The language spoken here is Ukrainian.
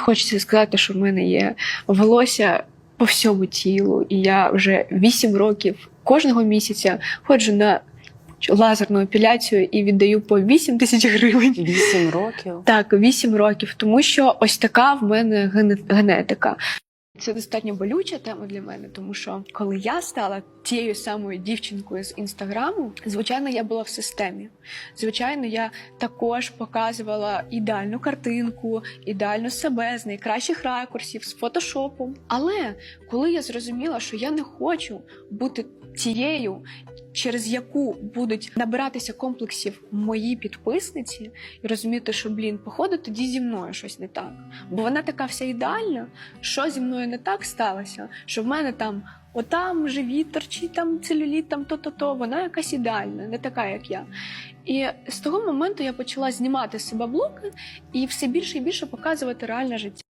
Хочеться сказати, що в мене є волосся по всьому тілу, і я вже 8 років кожного місяця ходжу на лазерну епіляцію і віддаю по 8 тисяч гривень. Вісім років. Так, 8 років, тому що ось така в мене гене- генетика. Це достатньо болюча тема для мене, тому що коли я стала тією самою дівчинкою з інстаграму, звичайно, я була в системі. Звичайно, я також показувала ідеальну картинку, ідеальну себе з найкращих ракурсів, з фотошопом. Але коли я зрозуміла, що я не хочу бути тією, через яку будуть набиратися комплексів мої підписниці, і розуміти, що блін, походу, тоді зі мною щось не так. Бо вона така вся ідеальна, що зі мною не так сталося, що в мене там отам живіт торчить, там целюліт, там то-то-то, вона якась ідеальна, не така, як я. І з того моменту я почала знімати з себе блоки і все більше і більше показувати реальне життя.